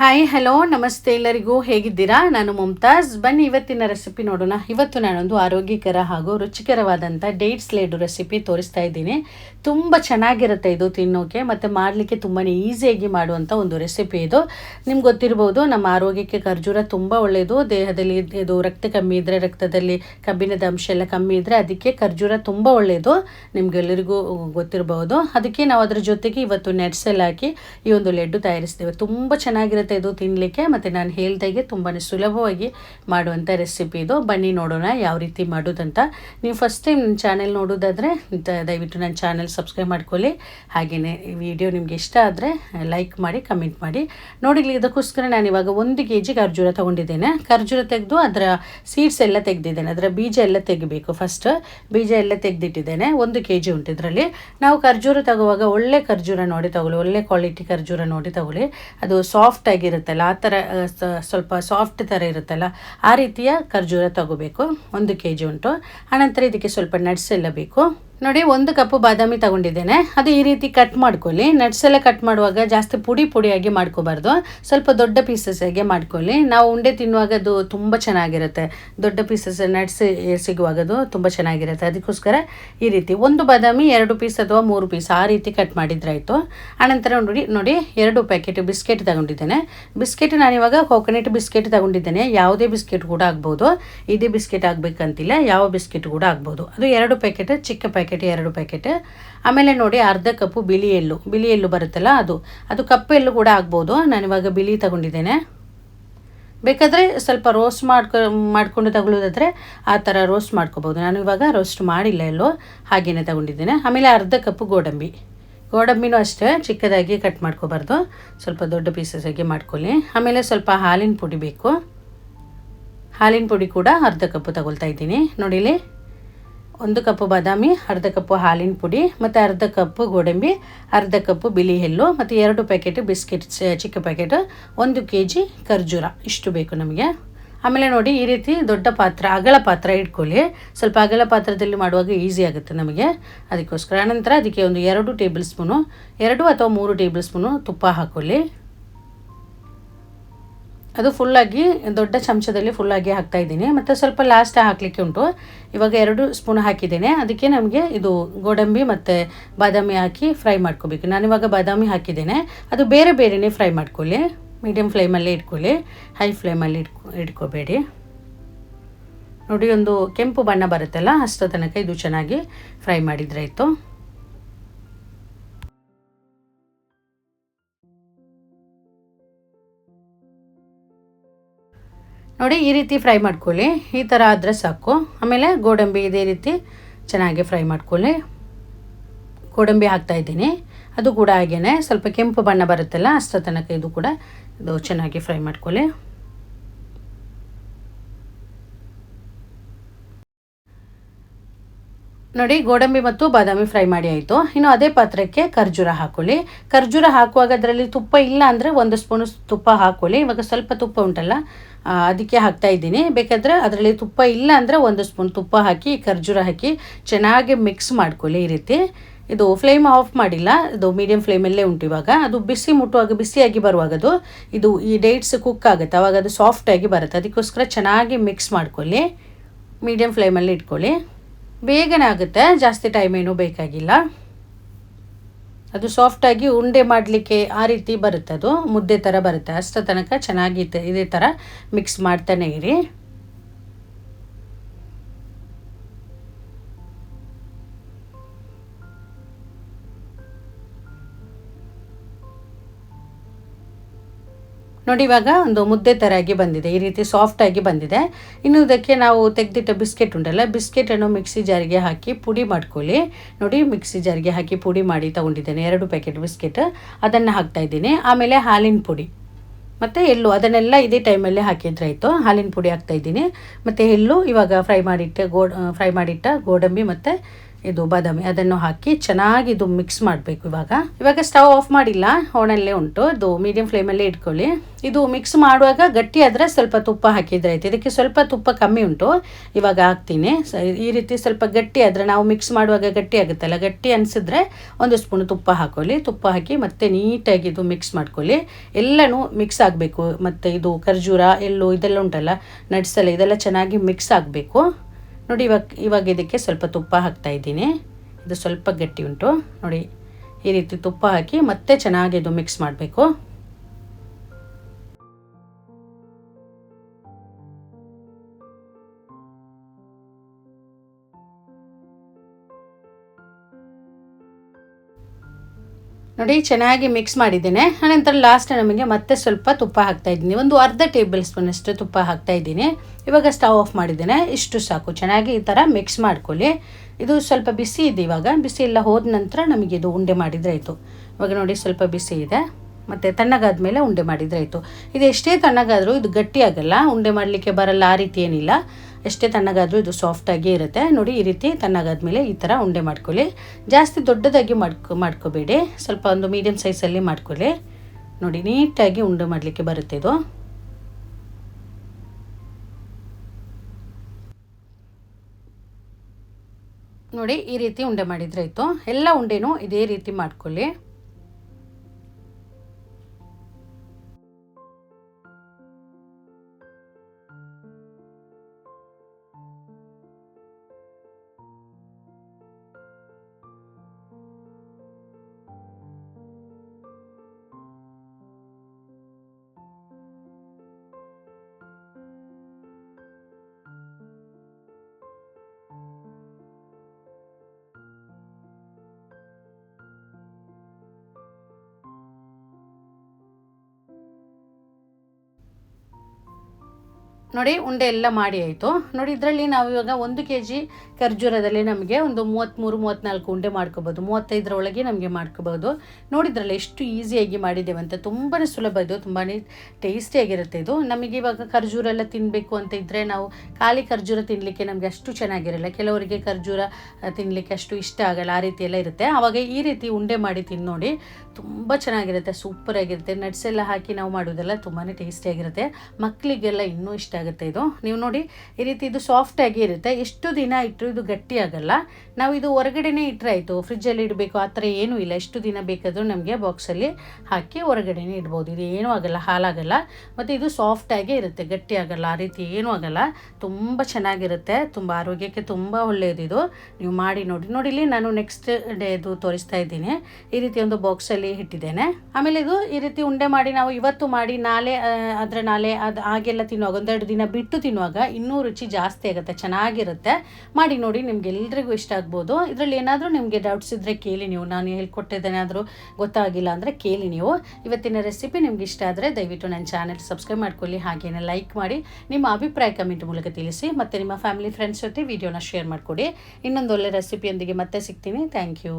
Hi hello ನಮಸ್ತೆ ಎಲ್ಲರಿಗೂ ಹೇಗಿದ್ದೀರಾ? ನಾನು ಮುಮ್ತಾಜ್ ಬನ್ನಿ, ಇವತ್ತಿನ ರೆಸಿಪಿ ನೋಡೋಣ. ಇವತ್ತು ನಾನೊಂದು ಆರೋಗ್ಯಕರ ಹಾಗೂ ರುಚಿಕರವಾದಂಥ ಡೇಟ್ಸ್ ಲೇಡು ರೆಸಿಪಿ ತೋರಿಸ್ತಾ ಇದ್ದೀನಿ. ತುಂಬ ಚೆನ್ನಾಗಿರುತ್ತೆ ಇದು ತಿನ್ನೋಕೆ, ಮತ್ತು ಮಾಡಲಿಕ್ಕೆ ತುಂಬಾ ಈಸಿಯಾಗಿ ಮಾಡುವಂಥ ಒಂದು ರೆಸಿಪಿ ಇದು. ನಿಮ್ಗೆ ಗೊತ್ತಿರ್ಬೋದು, ನಮ್ಮ ಆರೋಗ್ಯಕ್ಕೆ ಖರ್ಜೂರ ತುಂಬ ಒಳ್ಳೆಯದು ದೇಹದಲ್ಲಿ ಇದು ರಕ್ತ ಕಮ್ಮಿ ಇದ್ದರೆ ರಕ್ತದಲ್ಲಿ ಕಬ್ಬಿಣದ ಅಂಶ ಎಲ್ಲ ಕಮ್ಮಿ ಇದ್ದರೆ ಅದಕ್ಕೆ ಖರ್ಜೂರ ತುಂಬ ಒಳ್ಳೆಯದು ನಿಮಗೆಲ್ಲರಿಗೂ ಗೊತ್ತಿರಬಹುದು ಅದಕ್ಕೆ ನಾವು ಅದರ ಜೊತೆಗೆ ಇವತ್ತು ನೆಟ್ಸ್ ಎಲ್ಲ ಹಾಕಿ ಈ ಒಂದು ಲಡ್ಡು ತಯಾರಿಸ್ತೇವೆ. ತುಂಬ ಚೆನ್ನಾಗಿರುತ್ತೆ. ಇದು ತಿನ್ನಲಿಕ್ಕೆ ಮತ್ತು ನಾನು ಹೇಳ್ದಾಗೆ ತುಂಬಾ ಸುಲಭವಾಗಿ ಮಾಡುವಂಥ ರೆಸಿಪಿ ಇದು. ಬನ್ನಿ ನೋಡೋಣ ಯಾವ ರೀತಿ ಮಾಡೋದಂತ. ನೀವು ಫಸ್ಟ್ ಟೈಮ್ ನನ್ನ ಚಾನೆಲ್ ನೋಡೋದಾದರೆ ದಯವಿಟ್ಟು ನನ್ನ ಚಾನೆಲ್ ಸಬ್ಸ್ಕ್ರೈಬ್ ಮಾಡ್ಕೊಳ್ಳಿ. ಹಾಗೆಯೇ ಈ ವಿಡಿಯೋ ನಿಮ್ಗೆ ಇಷ್ಟ ಆದರೆ ಲೈಕ್ ಮಾಡಿ ಕಮೆಂಟ್ ಮಾಡಿ. ನೋಡಿ ಇಲ್ಲಿ ಇದಕ್ಕೋಸ್ಕರ ನಾನು ಇವಾಗ ಒಂದು ಕೆ ಜಿ ಖರ್ಜೂರ ತೊಗೊಂಡಿದ್ದೇನೆ. ಖರ್ಜೂರ ತೆಗೆದು ಅದರ ಸೀಡ್ಸ್ ಎಲ್ಲ ತೆಗೆದಿದ್ದೇನೆ. ಅದರ ಬೀಜ ಎಲ್ಲ ತೆಗಿಬೇಕು ಫಸ್ಟ್ ಬೀಜ ಎಲ್ಲ ತೆಗೆದಿಟ್ಟಿದ್ದೇನೆ. ಒಂದು ಕೆ ಜಿ ಉಂಟು ಇದರಲ್ಲಿ. ನಾವು ಖರ್ಜೂರ ತಗೋವಾಗ ಒಳ್ಳೆ ಖರ್ಜೂರ ನೋಡಿ ತಗೊಳ್ಳಿ. ಒಳ್ಳೆ ಕ್ವಾಲಿಟಿ ಖರ್ಜೂರ ನೋಡಿ ತಗೊಳ್ಳಿ. ಅದು ಸಾಫ್ಟ್ ಆಗಿರುತ್ತಲ್ಲ, ಆ ಥರ ಸ್ವಲ್ಪ ಸಾಫ್ಟ್ ಥರ ಇರುತ್ತಲ್ಲ, ಆ ರೀತಿಯ ಖರ್ಜೂರ ತಗೋಬೇಕು. ಒಂದು ಕೆ ಜಿ ಉಂಟು. ಆನಂತರ ಇದಕ್ಕೆ ಸ್ವಲ್ಪ ನಟ್ಸ್ ಎಲ್ಲ ಬೇಕು. ನೋಡಿ, ಒಂದು ಕಪ್ ಬಾದಾಮಿ ತಗೊಂಡಿದ್ದೇನೆ. ಅದು ಈ ರೀತಿ ಕಟ್ ಮಾಡ್ಕೊಳ್ಳಿ. ನಟ್ಸ್ ಎಲ್ಲ ಕಟ್ ಮಾಡುವಾಗ ಜಾಸ್ತಿ ಪುಡಿ ಪುಡಿಯಾಗಿ ಮಾಡ್ಕೋಬಾರ್ದು. ಸ್ವಲ್ಪ ದೊಡ್ಡ ಪೀಸಸ್ ಆಗಿ ಮಾಡ್ಕೊಳ್ಳಿ. ನಾವು ಉಂಡೆ ತಿನ್ನುವಾಗ ಅದು ತುಂಬ ಚೆನ್ನಾಗಿರುತ್ತೆ. ದೊಡ್ಡ ಪೀಸಸ್ ನಟ್ಸ್ ಸಿಗುವಾಗ ಅದು ತುಂಬ ಚೆನ್ನಾಗಿರುತ್ತೆ. ಅದಕ್ಕೋಸ್ಕರ ಈ ರೀತಿ ಒಂದು ಬಾದಾಮಿ, ಎರಡು ಪೀಸ್ ಅಥವಾ ಮೂರು ಪೀಸ್ ಆ ರೀತಿ ಕಟ್ ಮಾಡಿದ್ರಾಯಿತು. ಆನಂತರ ನೋಡಿ ನೋಡಿ, ಎರಡು ಪ್ಯಾಕೆಟ್ ಬಿಸ್ಕೆಟ್ ತಗೊಂಡಿದ್ದೇನೆ. ಬಿಸ್ಕೆಟ್ ನಾನಿವಾಗ ಕೋಕೋನಟ್ ಬಿಸ್ಕೆಟ್ ತಗೊಂಡಿದ್ದೇನೆ. ಯಾವುದೇ ಬಿಸ್ಕೆಟ್ ಕೂಡ ಆಗ್ಬೋದು. ಇದೇ ಬಿಸ್ಕೆಟ್ ಆಗಬೇಕಂತಿಲ್ಲ, ಯಾವ ಬಿಸ್ಕೆಟ್ ಕೂಡ ಆಗ್ಬೋದು. ಅದು ಎರಡು ಪ್ಯಾಕೆಟ್ ಚಿಕ್ಕ ಪ್ಯಾಕೆಟ್ ಎರಡು ಪ್ಯಾಕೆಟ್ ಆಮೇಲೆ ನೋಡಿ ಅರ್ಧ ಕಪ್ಪು ಬಿಳಿ ಎಳ್ಳು. ಬಿಳಿ ಎಳ್ಳು ಬರುತ್ತಲ್ಲ ಅದು. ಅದು ಕಪ್ಪು ಎಳ್ಳು ಕೂಡ ಆಗ್ಬೋದು. ನಾನಿವಾಗ ಬಿಳಿ ತಗೊಂಡಿದ್ದೇನೆ. ಬೇಕಾದರೆ ಸ್ವಲ್ಪ ರೋಸ್ಟ್ ಮಾಡ್ಕೊ, ಮಾಡಿಕೊಂಡು ತಗೊಳ್ಳೋದಾದರೆ ಆ ಥರ ರೋಸ್ಟ್ ಮಾಡ್ಕೋಬೋದು. ನಾನು ಇವಾಗ ರೋಸ್ಟ್ ಮಾಡಿಲ್ಲ ಎಲ್ಲೋ ಹಾಗೇನೆ ತಗೊಂಡಿದ್ದೇನೆ. ಆಮೇಲೆ ಅರ್ಧ ಕಪ್ಪು ಗೋಡಂಬಿ. ಗೋಡಂಬಿನೂ ಅಷ್ಟೇ, ಚಿಕ್ಕದಾಗಿ ಕಟ್ ಮಾಡ್ಕೋಬಾರ್ದು. ಸ್ವಲ್ಪ ದೊಡ್ಡ ಪೀಸಸ್ ಆಗಿ ಮಾಡ್ಕೊಳ್ಳಿ. ಆಮೇಲೆ ಸ್ವಲ್ಪ ಹಾಲಿನ ಪುಡಿ ಬೇಕು. ಹಾಲಿನ ಪುಡಿ ಕೂಡ ಅರ್ಧ ಕಪ್ಪು ತಗೊಳ್ತಾ ಇದ್ದೀನಿ. ನೋಡಿಲಿ ಒಂದು ಕಪ್ಪು ಬಾದಾಮಿ, ಅರ್ಧ ಕಪ್ಪು ಹಾಲಿನ ಪುಡಿ ಮತ್ತು ಅರ್ಧ ಕಪ್ಪು ಗೋಡಂಬಿ, ಅರ್ಧ ಕಪ್ಪು ಬಿಳಿ ಎಳ್ಳು ಮತ್ತು ಎರಡು ಪ್ಯಾಕೆಟ್ ಬಿಸ್ಕೆಟ್ ಚಿಕ್ಕ ಪ್ಯಾಕೆಟ್, ಒಂದು ಕೆ ಜಿ ಖರ್ಜೂರ. ಇಷ್ಟು ಬೇಕು ನಮಗೆ. ಆಮೇಲೆ ನೋಡಿ ಈ ರೀತಿ ದೊಡ್ಡ ಪಾತ್ರ, ಅಗಲ ಪಾತ್ರ ಇಟ್ಕೊಳ್ಳಿ. ಸ್ವಲ್ಪ ಅಗಲ ಪಾತ್ರದಲ್ಲಿ ಮಾಡುವಾಗ ಈಸಿ ಆಗುತ್ತೆ ನಮಗೆ. ಅದಕ್ಕೋಸ್ಕರ ಆನಂತರ ಅದಕ್ಕೆ ಒಂದು ಎರಡು ಟೇಬಲ್ ಸ್ಪೂನು, ಎರಡು ಅಥವಾ ಮೂರು ಟೇಬಲ್ ಸ್ಪೂನು ತುಪ್ಪ ಹಾಕ್ಕೊಳ್ಳಿ ಅದು ಫುಲ್ಲಾಗಿ ದೊಡ್ಡ ಚಮಚದಲ್ಲಿ ಫುಲ್ಲಾಗಿ ಹಾಕ್ತಾ ಇದ್ದೀನಿ. ಮತ್ತು ಸ್ವಲ್ಪ ಲಾಸ್ಟ್ ಹಾಕಲಿಕ್ಕೆ ಉಂಟು. ಇವಾಗ ಎರಡು ಸ್ಪೂನ್ ಹಾಕಿದ್ದೇನೆ. ಅದಕ್ಕೆ ನಮಗೆ ಇದು ಗೋಡಂಬಿ ಮತ್ತು ಬಾದಾಮಿ ಹಾಕಿ ಫ್ರೈ ಮಾಡ್ಕೋಬೇಕು. ಇವಾಗ ಬಾದಾಮಿ ಹಾಕಿದ್ದೇನೆ. ಅದು ಬೇರೆ ಬೇರೆನೇ ಫ್ರೈ ಮಾಡ್ಕೊಳ್ಳಿ. ಮೀಡಿಯಮ್ ಫ್ಲೇಮಲ್ಲೇ ಇಟ್ಕೊಳ್ಳಿ. ಹೈ ಫ್ಲೇಮಲ್ಲಿ ಇಟ್ಕೊ, ಇಟ್ಕೋಬೇಡಿ. ನೋಡಿ, ಒಂದು ಕೆಂಪು ಬಣ್ಣ ಬರುತ್ತಲ್ಲ ಅಷ್ಟೋ ತನಕ ಇದು ಚೆನ್ನಾಗಿ ಫ್ರೈ ಮಾಡಿದ್ರಾಯ್ತು ನೋಡಿ, ಈ ರೀತಿ ಫ್ರೈ ಮಾಡ್ಕೊಳ್ಳಿ. ಈ ಥರ ಆದರೆ ಸಾಕು. ಆಮೇಲೆ ಗೋಡಂಬಿ ಇದೇ ರೀತಿ ಚೆನ್ನಾಗಿ ಫ್ರೈ ಮಾಡ್ಕೊಳ್ಳಿ. ಗೋಡಂಬಿ ಹಾಕ್ತಾ ಇದ್ದೀನಿ. ಅದು ಕೂಡ ಹಾಗೇನೆ. ಸ್ವಲ್ಪ ಕೆಂಪು ಬಣ್ಣ ಬರುತ್ತಲ್ಲ, ಅಷ್ಟರ ಇದು ಕೂಡ ಇದು ಚೆನ್ನಾಗಿ ಫ್ರೈ ಮಾಡ್ಕೊಳ್ಳಿ. ನೋಡಿ, ಗೋಡಂಬಿ ಮತ್ತು ಬಾದಾಮಿ ಫ್ರೈ ಮಾಡಿ ಆಯಿತು. ಇನ್ನು ಅದೇ ಪಾತ್ರಕ್ಕೆ ಖರ್ಜೂರ ಹಾಕೊಳ್ಳಿ. ಖರ್ಜೂರ ಹಾಕುವಾಗ ಅದರಲ್ಲಿ ತುಪ್ಪ ಇಲ್ಲ ಅಂದರೆ ಒಂದು ಸ್ಪೂನು ತುಪ್ಪ ಹಾಕೊಳ್ಳಿ. ಇವಾಗ ಸ್ವಲ್ಪ ತುಪ್ಪ ಉಂಟಲ್ಲ ಅದಕ್ಕೆ ಹಾಕ್ತಾ ಇದ್ದೀನಿ. ಬೇಕಾದರೆ ಅದರಲ್ಲಿ ತುಪ್ಪ ಇಲ್ಲ ಅಂದರೆ ಒಂದು ಸ್ಪೂನ್ ತುಪ್ಪ ಹಾಕಿ, ಖರ್ಜೂರ ಹಾಕಿ ಚೆನ್ನಾಗಿ ಮಿಕ್ಸ್ ಮಾಡ್ಕೊಳ್ಳಿ ಈ ರೀತಿ. ಇದು ಫ್ಲೇಮ್ ಆಫ್ ಮಾಡಿಲ್ಲ, ಇದು ಮೀಡಿಯಂ ಫ್ಲೇಮಲ್ಲೇ ಉಂಟು ಇವಾಗ. ಅದು ಬಿಸಿ ಮುಟ್ಟುವಾಗ, ಬಿಸಿಯಾಗಿ ಬರುವಾಗ ಅದು, ಇದು ಈ ಡೇಟ್ಸ್ ಕುಕ್ ಆಗುತ್ತೆ. ಅವಾಗ ಅದು ಸಾಫ್ಟಾಗಿ ಬರುತ್ತೆ. ಅದಕ್ಕೋಸ್ಕರ ಚೆನ್ನಾಗಿ ಮಿಕ್ಸ್ ಮಾಡ್ಕೊಳ್ಳಿ. ಮೀಡಿಯಂ ಫ್ಲೇಮಲ್ಲಿ ಇಟ್ಕೊಳ್ಳಿ. ಬೇಗನೆ ಆಗುತ್ತೆ ಜಾಸ್ತಿ ಟೈಮ್ ಏನೂ ಬೇಕಾಗಿಲ್ಲ. ಅದು ಸಾಫ್ಟಾಗಿ ಉಂಡೆ ಮಾಡಲಿಕ್ಕೆ ಆ ರೀತಿ ಬರುತ್ತೆ ಅದು ಮುದ್ದೆ ಥರ ಬರುತ್ತೆ. ಅಷ್ಟರ ತನಕ ಚೆನ್ನಾಗಿ ಇದ್- ಇದೇ ಥರ ಮಿಕ್ಸ್ ಮಾಡ್ತಾನೆ ಇರಿ. ನೋಡಿ, ಇವಾಗ ಒಂದು ಮುದ್ದೆ ಥರ ಆಗಿ ಬಂದಿದೆ. ಈ ರೀತಿ ಸಾಫ್ಟ್ ಆಗಿ ಬಂದಿದೆ. ಇನ್ನು ಇದಕ್ಕೆ ನಾವು ತೆಗೆದಿಟ್ಟ ಬಿಸ್ಕೆಟ್ ಉಂಟಲ್ಲ ಬಿಸ್ಕೆಟನ್ನು ಮಿಕ್ಸಿ ಜಾರಿಗೆ ಹಾಕಿ ಪುಡಿ ಮಾಡ್ಕೊಳ್ಳಿ. ನೋಡಿ, ಮಿಕ್ಸಿ ಜಾರಿಗೆ ಹಾಕಿ ಪುಡಿ ಮಾಡಿ ತಗೊಂಡಿದ್ದೇನೆ. ಎರಡು ಪ್ಯಾಕೆಟ್ ಬಿಸ್ಕೆಟ್. ಅದನ್ನು ಹಾಕ್ತಾ ಇದ್ದೀನಿ. ಆಮೇಲೆ ಹಾಲಿನ ಪುಡಿ. ಮತ್ತು ಎಳ್ಳು, ಅದನ್ನೆಲ್ಲ ಇದೇ ಟೈಮಲ್ಲೇ ಹಾಕಿದ್ರಾಯ್ತು ಹಾಲಿನ ಪುಡಿ ಹಾಕ್ತಾಯಿದ್ದೀನಿ ಮತ್ತು ಎಳ್ಳು, ಇವಾಗ ಫ್ರೈ ಮಾಡಿಟ್ಟ ಗೋ ಫ್ರೈ ಮಾಡಿಟ್ಟ ಗೋಡಂಬಿ ಮತ್ತು ಇದು ಬಾದಾಮಿ, ಅದನ್ನು ಹಾಕಿ ಚೆನ್ನಾಗಿ ಇದು ಮಿಕ್ಸ್ ಮಾಡಬೇಕು ಇವಾಗ. ಇವಾಗ ಸ್ಟವ್ ಆಫ್ ಮಾಡಿಲ್ಲ ಹೋಣಲ್ಲೇ ಉಂಟು. ಇದು ಮೀಡಿಯಂ ಫ್ಲೇಮಲ್ಲೇ ಇಟ್ಕೊಳ್ಳಿ. ಇದು ಮಿಕ್ಸ್ ಮಾಡುವಾಗ ಗಟ್ಟಿ ಆದರೆ ಸ್ವಲ್ಪ ತುಪ್ಪ ಹಾಕಿದ್ರೆ ಆಯ್ತು. ಇದಕ್ಕೆ ಸ್ವಲ್ಪ ತುಪ್ಪ ಕಮ್ಮಿ ಉಂಟು. ಇವಾಗ ಹಾಕ್ತೀನಿ. ಈ ರೀತಿ ಸ್ವಲ್ಪ ಗಟ್ಟಿ ಆದರೆ ನಾವು ಮಿಕ್ಸ್ ಮಾಡುವಾಗ ಗಟ್ಟಿ ಆಗುತ್ತಲ್ಲ, ಗಟ್ಟಿ ಅನಿಸಿದ್ರೆ ಒಂದು ಸ್ಪೂನ್ ತುಪ್ಪ ಹಾಕೊಳ್ಳಿ. ತುಪ್ಪ ಹಾಕಿ ಮತ್ತೆ ನೀಟಾಗಿ ಇದು ಮಿಕ್ಸ್ ಮಾಡ್ಕೊಳ್ಳಿ. ಎಲ್ಲನೂ ಮಿಕ್ಸ್ ಆಗಬೇಕು. ಮತ್ತು ಇದು ಖರ್ಜೂರ, ಎಳ್ಳು ಇದೆಲ್ಲ ಉಂಟಲ್ಲ ನಡ್ಸಲ್ಲ ಇದೆಲ್ಲ ಚೆನ್ನಾಗಿ ಮಿಕ್ಸ್ ಆಗಬೇಕು. ನೋಡಿ, ಇವಾಗ ಇವಾಗ ಇದಕ್ಕೆ ಸ್ವಲ್ಪ ತುಪ್ಪ ಹಾಕ್ತಾ ಇದ್ದೀನಿ. ಇದು ಸ್ವಲ್ಪ ಗಟ್ಟಿ ಉಂಟು. ನೋಡಿ, ಈ ರೀತಿ ತುಪ್ಪ ಹಾಕಿ ಮತ್ತೆ ಚೆನ್ನಾಗಿ ಇದು ಮಿಕ್ಸ್ ಮಾಡಬೇಕು. ನೋಡಿ, ಚೆನ್ನಾಗಿ ಮಿಕ್ಸ್ ಮಾಡಿದ್ದೇನೆ. ಆನಂತರ ಲಾಸ್ಟ್ ನಮಗೆ ಮತ್ತೆ ಸ್ವಲ್ಪ ತುಪ್ಪ ಹಾಕ್ತಾ ಇದ್ದೀನಿ. ಒಂದು ಅರ್ಧ ಟೇಬಲ್ ಸ್ಪೂನ್ ಅಷ್ಟು ತುಪ್ಪ ಹಾಕ್ತಾ ಇದ್ದೀನಿ. ಇವಾಗ ಸ್ಟವ್ ಆಫ್ ಮಾಡಿದ್ದೇನೆ. ಇಷ್ಟು ಸಾಕು. ಚೆನ್ನಾಗಿ ಈ ಥರ ಮಿಕ್ಸ್ ಮಾಡ್ಕೊಳ್ಳಿ. ಇದು ಸ್ವಲ್ಪ ಬಿಸಿ ಇದೆ ಇವಾಗ. ಬಿಸಿ ಎಲ್ಲ ಹೋದ ನಂತರ ನಮಗೆ ಇದು ಉಂಡೆ ಮಾಡಿದರೆ ಆಯಿತು. ಇವಾಗ ನೋಡಿ, ಸ್ವಲ್ಪ ಬಿಸಿ ಇದೆ. ಮತ್ತು ತಣ್ಣಗಾದ ಮೇಲೆ ಉಂಡೆ ಮಾಡಿದರೆ ಆಯಿತು. ಇದು ಎಷ್ಟೇ ತಣ್ಣಗಾದರೂ ಇದು ಗಟ್ಟಿಯಾಗಲ್ಲ ಉಂಡೆ ಮಾಡಲಿಕ್ಕೆ ಬರಲ್ಲ ಆ ರೀತಿ ಏನಿಲ್ಲ. ಎಷ್ಟೇ ತಣ್ಣಗಾದರೂ ಇದು ಸಾಫ್ಟಾಗಿ ಇರುತ್ತೆ. ನೋಡಿ, ಈ ರೀತಿ ತಣ್ಣಗಾದ್ಮೇಲೆ ಈ ಥರ ಉಂಡೆ ಮಾಡ್ಕೊಳ್ಳಿ. ಜಾಸ್ತಿ ದೊಡ್ಡದಾಗಿ ಮಾಡ್ಕೊ, ಮಾಡ್ಕೋಬೇಡಿ. ಸ್ವಲ್ಪ ಒಂದು ಮೀಡಿಯಮ್ ಸೈಜಲ್ಲಿ ಮಾಡ್ಕೊಳ್ಳಿ. ನೋಡಿ, ನೀಟಾಗಿ ಉಂಡೆ ಮಾಡಲಿಕ್ಕೆ ಬರುತ್ತೆ ಇದು. ನೋಡಿ, ಈ ರೀತಿ ಉಂಡೆ ಮಾಡಿದರೆ ಆಯಿತು. ಎಲ್ಲ ಉಂಡೆನೂ ಇದೇ ರೀತಿ ಮಾಡ್ಕೊಳ್ಳಿ. ನೋಡಿ ಉಂಡೆ ಎಲ್ಲ ಮಾಡಿ ಆಯಿತು. ನೋಡಿ ಇದರಲ್ಲಿ ನಾವು ಇವಾಗ ಒಂದು ಕೆ ಜಿ ಖರ್ಜೂರದಲ್ಲಿ ನಮಗೆ ಒಂದು ಮೂವತ್ತ್ಮೂರು ಮೂವತ್ತ್ನಾಲ್ಕು ಉಂಡೆ ಮಾಡ್ಕೋಬೋದು. ಮೂವತ್ತೈದರ ಒಳಗೆ ನಮಗೆ ಮಾಡ್ಕೋಬೋದು. ನೋಡಿದ್ರಲ್ಲ ಎಷ್ಟು ಈಸಿಯಾಗಿ ಮಾಡಿದ್ದೇವೆ ಅಂತ. ತುಂಬಾ ಸುಲಭ ಇದು ತುಂಬಾ ಟೇಸ್ಟಿಯಾಗಿರುತ್ತೆ ಇದು. ನಮಗೆ ಇವಾಗ ಖರ್ಜೂರ ಎಲ್ಲ ತಿನ್ನಬೇಕು ಅಂತ ಇದ್ದರೆ ನಾವು ಖಾಲಿ ಖರ್ಜೂರ ತಿನ್ನಲಿಕ್ಕೆ ನಮಗೆ ಅಷ್ಟು ಚೆನ್ನಾಗಿರಲ್ಲ. ಕೆಲವರಿಗೆ ಖರ್ಜೂರ ತಿನ್ನಲಿಕ್ಕೆ ಅಷ್ಟು ಇಷ್ಟ ಆಗಲ್ಲ. ಆ ರೀತಿ ಎಲ್ಲ ಇರುತ್ತೆ. ಆವಾಗ ಈ ರೀತಿ ಉಂಡೆ ಮಾಡಿ ತಿಂದು ನೋಡಿ ತುಂಬ ಚೆನ್ನಾಗಿರುತ್ತೆ. ಸೂಪರಾಗಿರುತ್ತೆ ನಟ್ಸ್ ಎಲ್ಲ ಹಾಕಿ ನಾವು ಮಾಡೋದೆಲ್ಲ ತುಂಬಾ ಟೇಸ್ಟಿಯಾಗಿರುತ್ತೆ ಮಕ್ಕಳಿಗೆಲ್ಲ ಇನ್ನೂ ಇಷ್ಟ ಆಗುತ್ತೆ ಇದು. ನೀವು ನೋಡಿ, ಈ ರೀತಿ ಇದು ಸಾಫ್ಟಾಗಿ ಇರುತ್ತೆ. ಎಷ್ಟು ದಿನ ಇಟ್ಟರು ಇದು ಗಟ್ಟಿ ಆಗಲ್ಲ. ನಾವು ಇದು ಹೊರಗಡೆನೇ ಇಟ್ಟರೆ ಆಯಿತು. ಫ್ರಿಜ್ಜಲ್ಲಿ ಇಡಬೇಕು, ಆ ಥರ ಏನೂ ಇಲ್ಲ. ಎಷ್ಟು ದಿನ ಬೇಕಾದರೂ ನಮಗೆ ಬಾಕ್ಸಲ್ಲಿ ಹಾಕಿ ಹೊರಗಡೆನೇ ಇಡ್ಬೋದು. ಇದು ಏನೂ ಆಗಲ್ಲ ಹಾಲಾಗಲ್ಲ ಮತ್ತು ಇದು ಸಾಫ್ಟಾಗೇ ಇರುತ್ತೆ. ಗಟ್ಟಿ ಆಗಲ್ಲ, ಆ ರೀತಿ ಏನೂ ಆಗಲ್ಲ. ತುಂಬ ಚೆನ್ನಾಗಿರುತ್ತೆ. ತುಂಬ ಆರೋಗ್ಯಕ್ಕೆ ತುಂಬ ಒಳ್ಳೆಯದು ಇದು. ನೀವು ಮಾಡಿ ನೋಡಿ. ನೋಡಿ, ಇಲ್ಲಿ ನಾನು ನೆಕ್ಸ್ಟ್ ಡೇ ಇದು ತೋರಿಸ್ತಾ ಇದ್ದೀನಿ. ಈ ರೀತಿ ಒಂದು ಬಾಕ್ಸಲ್ಲಿ ಇಟ್ಟಿದ್ದೇನೆ. ಆಮೇಲೆ ಇದು ಈ ರೀತಿ ಉಂಡೆ ಮಾಡಿ ನಾವು ಇವತ್ತು ಮಾಡಿ ನಾಳೆ ಅದರ ನಾಳೆ ಅದು ಹಾಗೆಲ್ಲ ತಿನ್ನುವಾಗ ಒಂದೆರಡು ದಿನ ಬಿಟ್ಟು ತಿನ್ನುವಾಗ ಇನ್ನೂ ರುಚಿ ಜಾಸ್ತಿ ಆಗುತ್ತೆ, ಚೆನ್ನಾಗಿರುತ್ತೆ. ಮಾಡಿ ನೋಡಿ ನಿಮ್ಗೆ ಎಲ್ರಿಗೂ ಇಷ್ಟ ಆಗ್ಬೋದು. ಇದರಲ್ಲಿ ಏನಾದರೂ ನಿಮಗೆ ಡೌಟ್ಸ್ ಇದ್ದರೆ ಕೇಳಿ ನೀವು. ನಾನು ಹೇಳ್ಕೊಟ್ಟಿದ್ದೇನಾದರೂ ಗೊತ್ತಾಗಿಲ್ಲ ಅಂದರೆ ಕೇಳಿ ನೀವು. ಇವತ್ತಿನ ರೆಸಿಪಿ ನಿಮ್ಗೆ ಇಷ್ಟ ಆದರೆ ದಯವಿಟ್ಟು ನನ್ನ ಚಾನೆಲ್ ಸಬ್ಸ್ಕ್ರೈಬ್ ಮಾಡ್ಕೊಳ್ಳಿ. ಹಾಗೇನೆ ಲೈಕ್ ಮಾಡಿ, ನಿಮ್ಮ ಅಭಿಪ್ರಾಯ ಕಮೆಂಟ್ ಮೂಲಕ ತಿಳಿಸಿ. ಮತ್ತು ನಿಮ್ಮ ಫ್ಯಾಮಿಲಿ ಫ್ರೆಂಡ್ಸ್ ಜೊತೆ ವಿಡಿಯೋನ ಶೇರ್ ಮಾಡಿಕೊಡಿ. ಇನ್ನೊಂದು ಒಳ್ಳೆ ರೆಸಿಪಿಯೊಂದಿಗೆ ಮತ್ತೆ ಸಿಗ್ತೀನಿ. Thank you